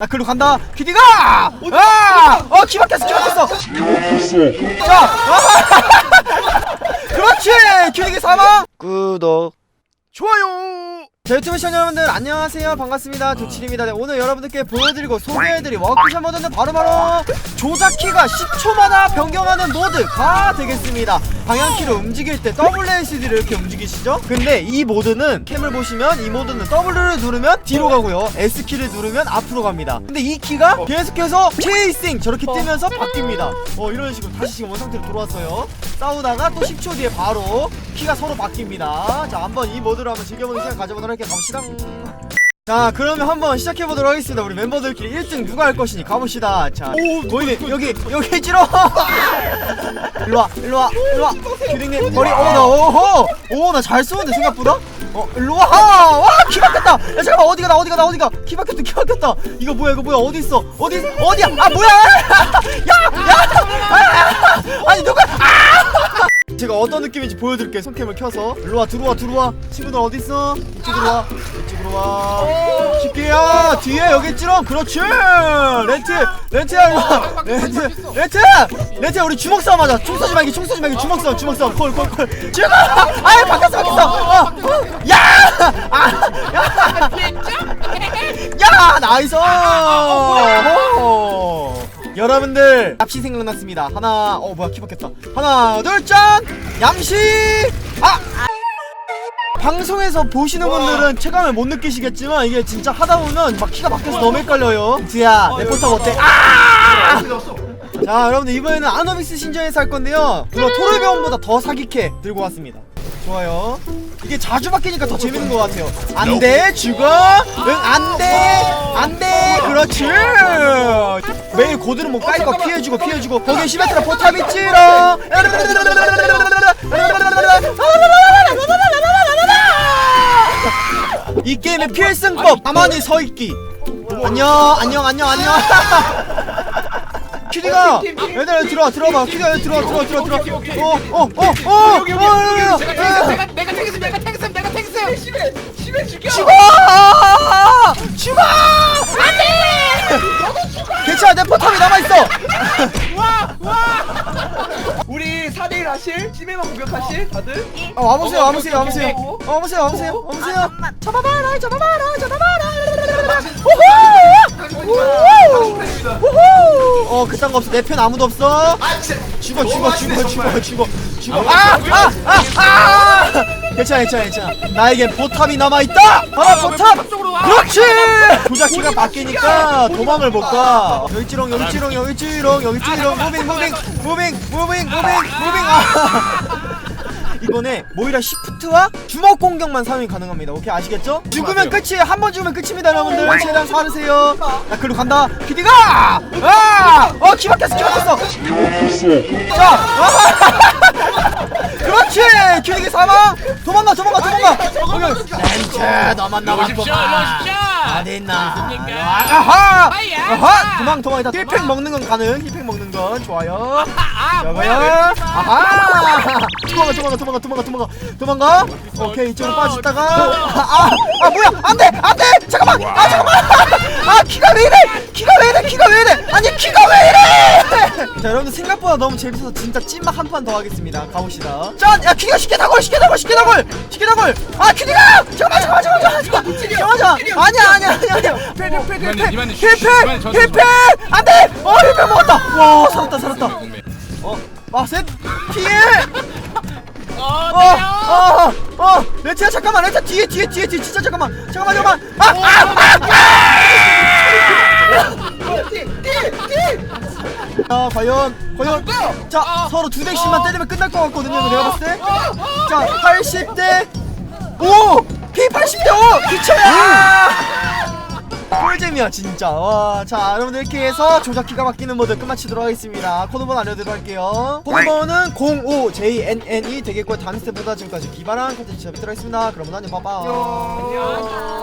나 글로 간다. 퀴디가! 아! 어, 키 막혔어, 키 막혔어. 자, 아! 그렇지! 퀴디기 사망! 구독. 좋아요. 자, 유튜브 시청자 여러분들 안녕하세요. 반갑습니다. 조칠입니다. 네, 오늘 여러분들께 보여드리고 소개해드릴 워크샵 모드는 바로바로 조작키가 10초마다 변경하는 모드가 되겠습니다. 방향키로 움직일 때 WASD를 이렇게 움직이시죠? 근데 이 모드는 캠을 보시면 이 모드는 W를 누르면 뒤로 가고요. S키를 누르면 앞으로 갑니다. 근데 이 키가 계속해서 체이싱 저렇게 뜨면서 바뀝니다. 어, 이런 식으로 다시 지금 원상태로 돌아왔어요. 싸우다가 또 10초 뒤에 바로 키가 서로 바뀝니다. 자, 한번 이 모드로 한번 즐겨보는 시간 가져보도록 할게요. 가봅시다. 자, 그러면 한번 시작해보도록 하겠습니다. 우리 멤버들끼리 1등 누가 할 것이니 가봅시다. 자, 오, 보이네. 여기, 여기 찌러! 일로와, 일로와, 일로와. 규딩님, 머리, 어, 나, 오호! 오, 나 잘 쏘는데, 생각보다? 어, 일로와! 와, 키 막혔다! 야, 잠깐만, 어디가, 나, 어디가, 나, 어디가! 키 막혔다, 키 막혔다! 이거 뭐야, 이거 뭐야, 어디 있어? 어디, 어디야? 아, 뭐야! 야! 야! 어떤 느낌인지 보여드릴게요. 손캠을 켜서. 일로와, 들어와, 들어와. 친구들 어디 있어? 이쪽으로 와. 이쪽으로 와. 쉽게야. 뒤에 여기 있지롱. 그렇지. 렌트, 렌트야, 일로 와. 렌트, 렌트, 렌트야, 우리 주먹 싸움 하자. 총 쏘지 말기, 총 쏘지 말기, 주먹 싸움, 주먹 싸움. 콜, 콜, 콜. 지금! 아이, 바뀌었어, 바뀌었어. 어, 어. 야! 아, 야! 야, 나이스! 오. 여러분들 납시 생각났습니다. 하나 어 뭐야 키 바뀌었다. 하나 둘짠! 양시! 아! 방송에서 보시는 분들은 체감을 못 느끼시겠지만 이게 진짜 하다 보면 막 키가 바뀌어서 너무 헷갈려요. 드야 내 포탑 어때? 아! 자 여러분들 이번에는 아노비스 신전에서 할 건데요. 그거 토르병보다 더 사기캐 들고 왔습니다. 좋아요. 이게 자주 바뀌니까 더 재밌는 것 같아요. 안돼 죽어! 응 안돼! 안돼 그렇지. 매일 고드름 뭐 까일 거 피해주고 피해주고. 거기에 시메트라 포탑 있지롱 이 게임의 필승법 가만히 서있기. 안녕 안녕 안녕 안녕. 퀴디가 얘들아 들어와 퀴디가 여기 들어와 들어와 들어와 들어와. 어어어어 여기 여기 여기. 내가 내가 내가 택했음 내가 택했음 내가 택했음. 심해 심해 죽여. 죽어! 죽어 내 포탑이 남아있어 우리 4대1 하실? 심해만 공격하실? 다들? 아, 와보세요, 어, 와보세요, 와보세요. 오케이. 어, 와보세요, 와보세요, 와보세요. 잡아봐라, 잡아봐라, 잡아봐라. 우후! 우후! 어, 그딴 거 없어. 내 편 아무도 없어. 아 진짜. 죽어, 죽어, 죽어, 죽어, 죽어, 죽어. 아, 아, 아, 아! 괜찮아, 괜찮아, 괜찮아. 나에겐 포탑이 남아있다! 봐라, 포탑! 쪽으로 와. 그렇지! 조작키가 바뀌니까 도망을 못 가. 여기 찌롱, 여기 찌롱, 여기 찌롱, 여기 찌롱, 무빙, 무빙, 무빙, 무빙, 무빙, 무빙. 아. 이번에 모이라 시프트와 주먹 공격만 사용이 가능합니다. 오케이 아시겠죠? 죽으면 끝이에요. 한 번 죽으면 끝입니다, 여러분들. 최대한 살으세요. 나 글로 간다. 키디가! 아! 어, 키 막혔어, 키 막혔어. 자, 아! 그렇지. 키디기 사망. 도망가, 도망가, 도망가. 렌즈 너만 남았구만. 어디 있나? 아하! 아하! 도망 도망 다 힐팩 먹는 건 가능. 힐팩 먹는 건 좋아요. 여보요. 아하! 도망가 도망가 도망가 도망가 도망가 도망가. 오케이 이쪽으로 빠졌다가 아, 아 뭐야 안돼 안돼 잠깐만 아 잠깐만 아 키가 왜 이래 키가 왜 이래 키가 왜 이래 이래 자 여러분들 생각보다 너무 재밌어서 진짜 찐막 한 판 더 하겠습니다. 가봅시다. 짠야 키가 쉽게 다골 쉽게 다골 쉽게 다골! 쉽게 다골! 아 키가 잠깐만 잠깐만 잠깐만 잠깐만 잠깐만! 아니야 아니야 아니야 아니야. 저한테 힐팩 안돼! 어 힐팩 먹었다! 와 살았다 살았다. 어아셋. 피해! 어, 어, 어, 레트야 잠깐만, 레트야. 뒤에, 뒤에, 뒤에, 뒤에, 진짜 잠깐만, 잠깐만, 잠깐만. 아, 아, 아, 아. 자, 과연, 과연, 자, 서로 두 대씩만 때리면 끝날 것 같거든요, 내가 봤을 때. 자, 80대, 오, P 80대 5, 기쳐야. 꿀잼이야 진짜. 와, 자 여러분들 이렇게 해서 조작키가 바뀌는 모드 끝마치도록 하겠습니다. 코드번 알려드리도록 할게요. 코드번은 05JNN이 되겠고요. 다음 스텝보다 지금까지 기발한 컨텐츠 잡도록 하겠습니다. 그럼 안녕 빠빠 안녕.